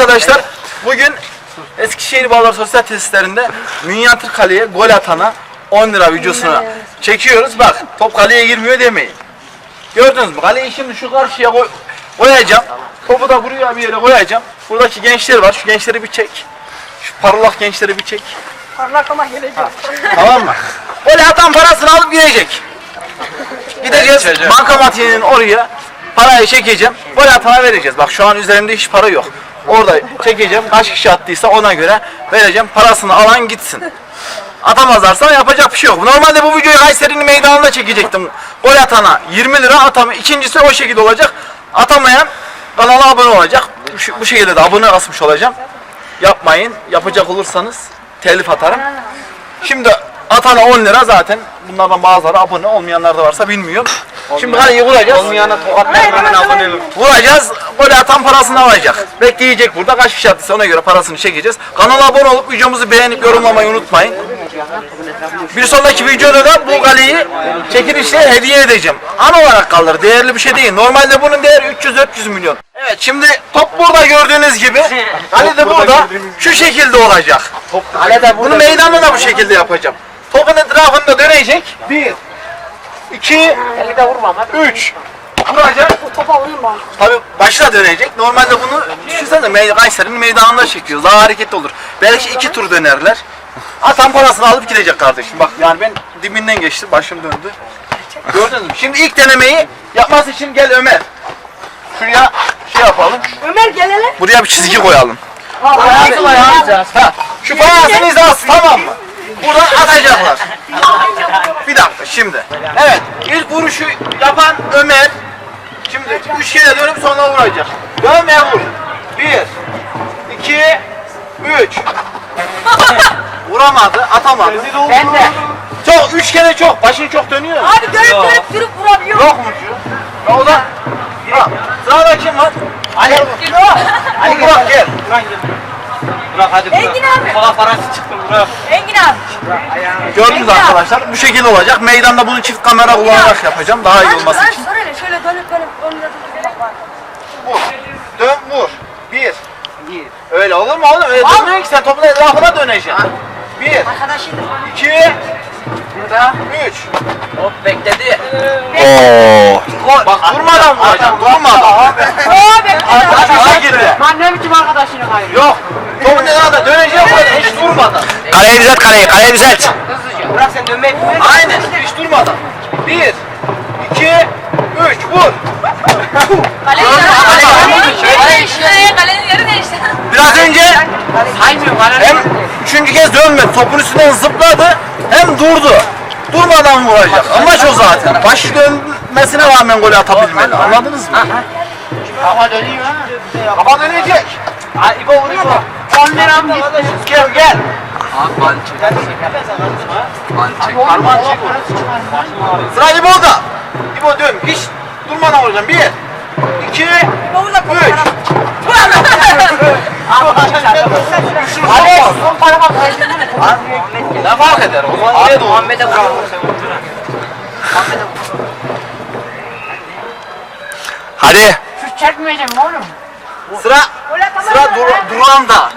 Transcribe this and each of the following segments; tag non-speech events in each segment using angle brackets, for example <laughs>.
arkadaşlar. Bugün Eskişehir Bağlar Sosyal Tesislerinde Münyatir Kale'ye gol atana 10 lira videosunu çekiyoruz. Bak top kaleye girmiyor demeyin. Gördünüz mü? Kaleyi şimdi şu karşıya koy- koyacağım. Topu da buraya bir yere koyacağım. Buradaki gençler var. Şu gençleri bir çek. Şu parlak gençleri bir çek. Parlak ama gelecek. Tamam mı? Gol atan parasını alıp gidecek. Gideceğiz bankamatiğinin oraya parayı çekeceğim. Gol atana vereceğiz. Bak şu an üzerimde hiç para yok. Orada çekeceğim. Kaç kişi attıysa ona göre vereceğim. Parasını alan gitsin. Atamazlarsa yapacak bir şey yok. Normalde bu videoyu Kayseri'nin meydanında çekecektim. Gol atana 20 lira atam. İkincisi o şekilde olacak. Atamayan kanala abone olacak. Bu, şekilde de abone asmış olacağım. Yapmayın. Yapacak olursanız telif atarım. Şimdi atana 10 lira zaten. Bunlardan bazıları abone olmayanlar da varsa bilmiyorum. Şimdi kaleyi vuracağız. Olmayana Vuracağız. Gol atan parasını alacak. Bekleyecek burada. Kaç kişi attıysa ona göre parasını çekeceğiz. Kanala abone olup videomuzu beğenip yorumlamayı unutmayın. Bir sonraki videoda da bu kaleyi çekilişle hediye edeceğim. An olarak kalır. Değerli bir şey değil. Normalde bunun değeri 300-400 milyon. Evet şimdi top burada gördüğünüz gibi. Kale de burada. Şu şekilde olacak. Bunu meydanda da bu şekilde yapacağım. Topun etrafında dönecek. Bir, iki, üç. Vuracak. Topa vurayım ben. Tabii başına dönecek. Normalde bunu düşünsene mey Kayseri'nin meydanında çekiyoruz. Daha hareketli olur. Belki iki tur dönerler. Atan parasını alıp gidecek kardeşim. Bak yani ben dibinden geçtim. Başım döndü. Gördünüz mü? Şimdi ilk denemeyi yapması için gel Ömer. Şuraya şey yapalım. Ömer gel hele. Buraya bir çizgi koyalım. Ayağını Ha, şu fayansın hizası tamam mı? Buradan atacaklar. Bir dakika şimdi. Evet ilk vuruşu yapan Ömer. Şimdi üç kere dönüp sonra vuracak. Dön ve vur. Bir, iki, üç. <laughs> Vuramadı, atamadı. Ben de. Çok, üç kere çok. Başın çok dönüyor. mu? Abi dönüp dönüp durup vurabiliyor. Yok mu şu? Ya o da. Ha, sırada kim var? Ali. Ali Burak gel. Bırak hadi bırak. Engin abi. Bana parası çıktı bırak. Engin abi. Gördünüz arkadaşlar bu şekilde olacak. Meydanda bunu çift kamera kullanarak yapacağım daha iyi olması için. hele şöyle dönüp dönüp önüne. Vur. Dön vur. Bir. Öyle olur mu oğlum? Öyle dönmüyor ki sen topun etrafına döneceksin. Bir, Arkadaşım. iki, üç. Hop bekledi. Bak durmadan vuracaksın, durmadan. Oo be. Arkadaşlar girdi. Lan ne biçim arkadaşını kayıyor? Yok. Topun etrafına döneceksin böyle hiç durmadan. Kaleyi düzelt kaleyi, kaleyi düzelt. Hızlıca. Bırak sen dönmeyi bilmiyor Aynen hiç durmadan. Bir, iki, üç, vur. Kalenin yeri. Kalenin yeri değişti. Biraz önce Saymıyorum hem üçüncü kez dönmedi, topun üstünden zıpladı, hem durdu. Durmadan vuracak. Amaç o zaten. Baş dönmesine rağmen golü atabilmeli. Anladınız mı? Hava dönüyor ha. Ama dönecek. Ha, İbo vuruyor mu? 10 liram gitti. Gel gel. Parmağın çek. Sıra İbo'da. İbo dön. Hiç durmadan vuracağım. Bir, iki. Şunu Hadi sokma. son parmak kaydını mı? Ne fark eder? O zaman nereye doğru? Muhammed'e vur. Hadi. Şu çekmeyeceğim oğlum? Sıra sıra dur, Duran'da.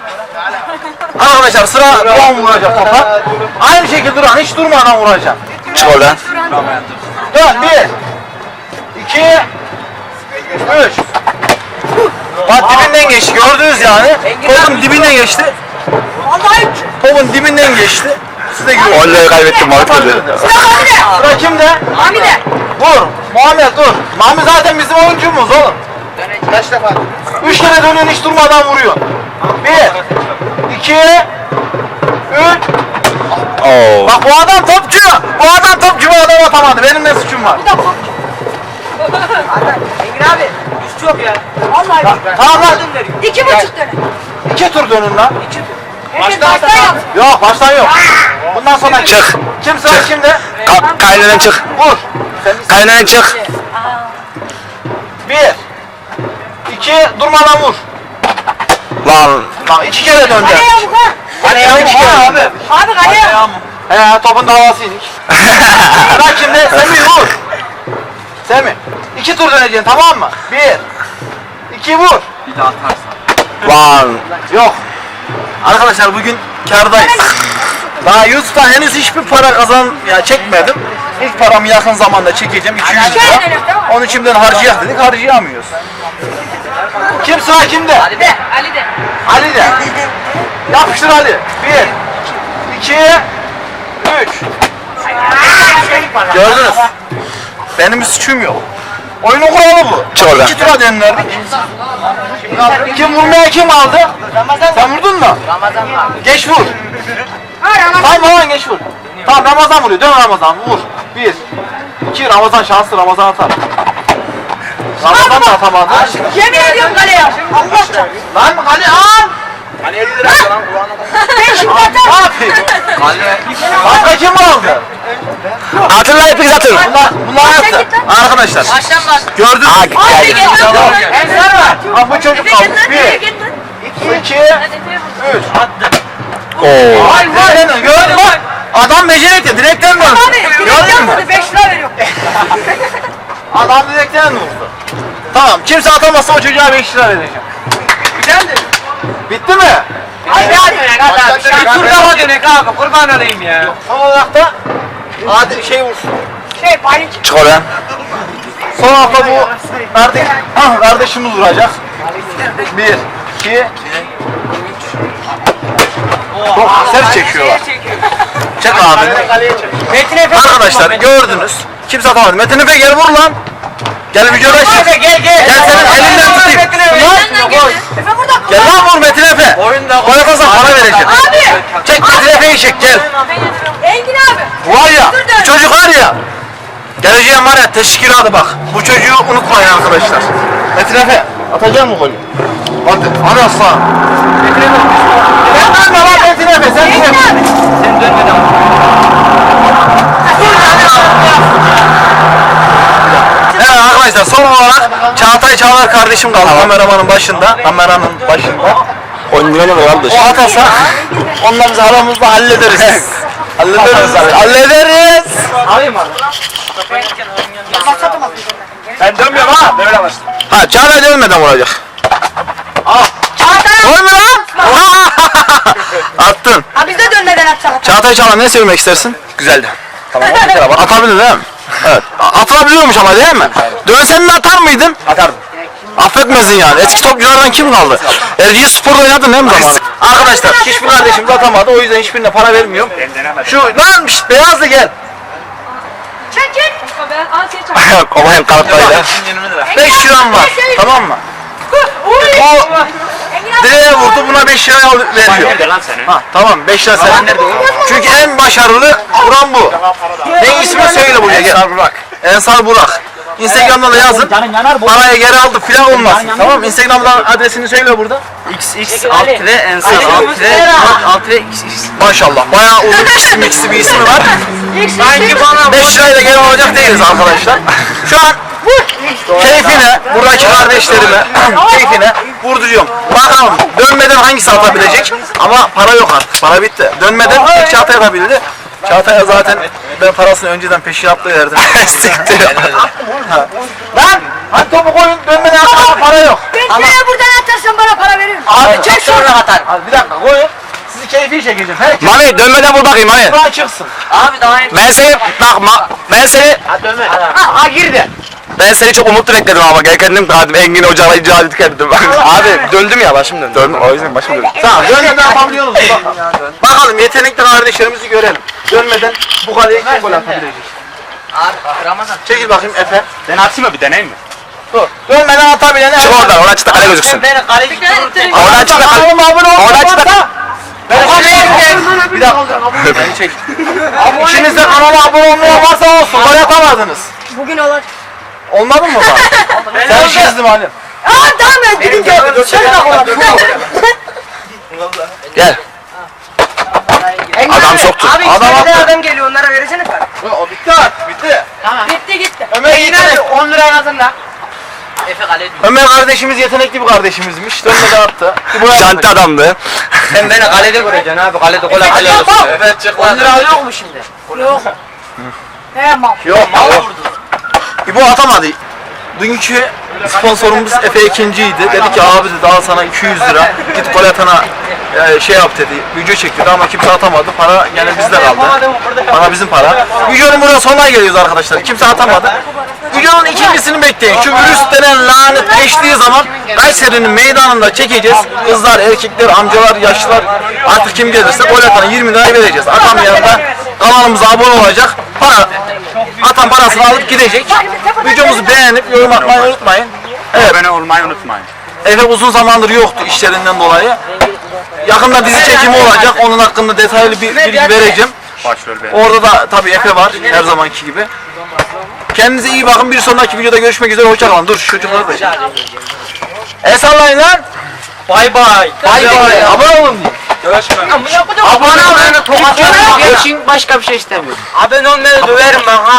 Arkadaşlar sıra Duran vuracak topa. Aynı şekilde Duran hiç durmadan vuracak. Çık oradan. Dön bir, iki, üç. Bak dibinden geçti gördünüz yani. Topun dibinden geçti. Topun dibinden geçti. Size giriyor. Golleri kaybettim Hamide. Sıra kimde? Hamide. Dur. Muhammed dur. Muhammed zaten bizim oyuncumuz oğlum. Kaç defa? Üç kere dönüyorsun hiç durmadan vuruyor. Bir, iki, üç. Oo. Bak bu adam topçu. Bu adam topçu bu adam atamadı. Benim ne suçum var? Engin abi. Üst yok ya. Vallahi bak. Tamam lan. İki buçuk dönem. İki tur dönün lan. Herkes baştan yap. Yok baştan yok. Bundan sonra Çık. Kim sıra şimdi? Ka kalenin çık. Vur. Kalenin çık. Bir. İki durmadan vur. Lan. Bak iki kere döndü. Kaleye ha. Kaleye yamuk Abi. abi. Abi kaleye. He topun davası inik. Sıra <laughs> kimde? Semih vur. Semih. İki tur döneceksin tamam mı? Bir. iki vur. Bir daha atarsan. Lan. Yok. Arkadaşlar bugün kardayız. Daha YouTube'da henüz hiçbir para kazan ya çekmedim. İlk paramı yakın zamanda çekeceğim 200 lira. Onu şimdiden harcayak dedik harcayamıyoruz. Kim sıra kimde? Ali de. Ali de. Ali de. Yapıştır Ali. Bir, iki, üç. Gördünüz. Benim bir suçum yok. Oyunun kuralı bu. Oradan. İki tura dönlerdik. Kim vurmaya kim aldı? Sen vurdun mu? Ramazan var. Geç vur. Tamam Ramazan geç vur. Tamam Ramazan vuruyor. Dön Ramazan vur. Bir. iki Ramazan şanslı Ramazan atar. Ramazan da atamadı. Yemin ediyorum kaleye. Allah çarpsın. Lan hadi al. Ben şimdi Ne atarım. yapayım? Başka kim aldı? Atın lan hepiniz atın. Bunlar, bunlar Sen yaptı. git lan. Arkadaşlar Baştan bak. gördünüz Aa mü? geldi. Ensar var. Ha, bu çocuk git lan. Efe Bir, git lan. iki, üç. Oo. Vay vay. Gördün mü? Adam becerikli. Direkten mi Abi Gördün mü? yapmadı 5 lira veriyorum. <laughs> Adam direkten vurdu. Tamam. Kimse atamazsa o çocuğa 5 lira vereceğim. Güzeldi. Bitti mi? Hadi hadi. Hadi abi. Bir tur dönek daha dönek abi. Kurban olayım ya. Son olarak da Adil şey vursun. Şey panik. Çık oradan. Son hafta bu kardeş, ah, kardeşimiz vuracak. Bir, iki, çok sert çekiyorlar. Çek abi. Arkadaşlar gördünüz. Kimse atamadı. Metin Efe gel vur lan. Gel çık. Hadi gel gel. Gel senin elinden tutayım. Metin Efe. Lan, burada. Gel lan vur Metin Efe. Oyunda Gol atarsan para vereceğim. Abi. Çek Metin Efe'yi çek gel. Engin abi. Var ya, bu çocuk var ya. Geleceğim var ya teşkilatı bak. Bu çocuğu unutmayın arkadaşlar. Metin Efe, atacak mı golü? Hadi, hadi aslan. Metin Efe. Ben dönme lan Metin Efe, sen Engin dönme. abi. Sen dönmeden. Çağlar kardeşim kaldı kameramanın başında. Kameranın başında. Oynayalım kardeş. O atasa onları biz aramızda hallederiz. hallederiz. hallederiz. Alayım abi. Ben dönmüyorum ha. Böyle başla. Ha Çağatay dönmeden vuracak. Çağatay. Gol mü lan? <laughs> Attın. Ha biz de dönmeden atacağız. Çağatay Çağlar ne söylemek istersin? Güzeldi. Tamam bir kere bak. Atabilir değil mi? Evet. A- Atılabiliyormuş ama değil mi? Dönsen de atar mıydın? Atardım. Affetmesin yani. Eski topçulardan kim kaldı? Erciyes Spor'da oynadın değil mi zaman? Arkadaşlar hiçbir kardeşimiz atamadı. O yüzden hiçbirine para vermiyorum. Şu lan şşt, beyazlı gel. Çek çek. Kolayım kanatlarıyla. 5 liram var. Tamam mı? Abi. direğe vurdu buna 5 lira al- veriyor. lan senin? Ha tamam 5 lira sen. Çünkü en başarılı vuran bu. Ne ismi söyle buraya gel. Ensar Burak. Ensar Burak. Instagram'dan da yazın. Parayı geri aldı filan olmaz. Tamam mı? Instagram'dan adresini söyle burada. XX alt tire ensar alt tire alt tire XX. Maşallah. Bayağı uzun ikisi ikisi bir ismi var. Sanki bana 5 lirayla geri alacak değiliz arkadaşlar. Şu an keyfine, buradaki kardeşlerime <clears throat> keyfine vurduruyorum. Bakalım dönmeden hangisi atabilecek? Ama para yok artık. Para bitti. Dönmeden tek Çağatay atabildi. Çağatay'a zaten ben parasını önceden peşinatlı verdim. <laughs> Siktir. Ha. Lan! Hadi topu koyun dönmeden atma para yok. Ben şuraya buradan atarsan bana para veririm. Abi çek sonra atar. Hadi bir dakika koyun. Sizi keyfi çekeceğim. Herkes Mami dönmeden vur bakayım Mami. buradan çıksın. Abi daha iyi. Ben seni bak ma, ben seni Hadi dönme. Ha, ha girdi. Ben seni çok umutlu bekledim ama gel kendim kaldım Engin Hoca'yla icra kendim. <laughs> Abi döndüm ya başım döndü. Döndüm o yüzden başım döndü. Tamam dönmeden yapabiliyoruz. Bakalım. Bakalım yetenekli kardeşlerimizi görelim. Dönmeden bu kaleye kim gol atabilecek? Abi Ramazan. Çekil bakayım Efe. Ben atayım mı bir deneyim mi? Dur. Dönmeden atabilene. Çık oradan oradan çık da kale gözüksün. Beni kaleci dururken. Oradan çık da kale. Oradan çık da kale. Ben Bir dakika. Beni çek. İçinizde kanala abone olmayan varsa olsun. Gol atamadınız. Bugün olur. Olmadı mı bak? Sen işinizdi halim. Aa tamam ben gidince. Şöyle bak ola. Gel. Adam soktu. Abi Adam adam, attı. adam geliyor onlara veresene para. O bitti artık bitti. Gitti gitti. Ömer yetenek. 10 lira en azından. Efe. Ömer kardeşimiz yetenekli bir kardeşimizmiş. Dönmeden attı. <laughs> Bu Şanti adamdı. Sen beni kalede göreceksin abi. Kalede gol atıyorsun. Evet çık 10 lira yok mu şimdi? Yok. He mal. Yok Mal vurdu. İbo atamadı. Dünkü sponsorumuz Efe ikinciydi. Dedi ki abi dedi al sana 200 lira. Git gol atana e, şey yap dedi. Video çek dedi ama kimse atamadı. Para gene bizde kaldı. Para bizim para. Videonun burada sonuna geliyoruz arkadaşlar. Kimse atamadı. Videonun ikincisini bekleyin. Şu virüs denen lanet geçtiği zaman Kayseri'nin meydanında çekeceğiz. Kızlar, erkekler, amcalar, yaşlılar artık kim gelirse gol atana 20 lira vereceğiz. Atamayan da kanalımıza abone olacak. Para, atan parasını alıp gidecek. Videomuzu beğenip yorum atmayı unutmayın. Evet. Abone olmayı unutmayın. Efe uzun zamandır yoktu işlerinden dolayı. Yakında dizi çekimi olacak. Onun hakkında detaylı bir bilgi vereceğim. Başrol. Orada da tabii Efe var her zamanki gibi. Kendinize iyi bakın. Bir sonraki videoda görüşmek üzere. Hoşçakalın. Dur şu çocukları da. El sallayın lan. Bay bay. Bay bay. Abone olun. Abone olmayı Abone olun. Geçin başka bir şey istemiyorum. Abone olmayı döverim ben ha.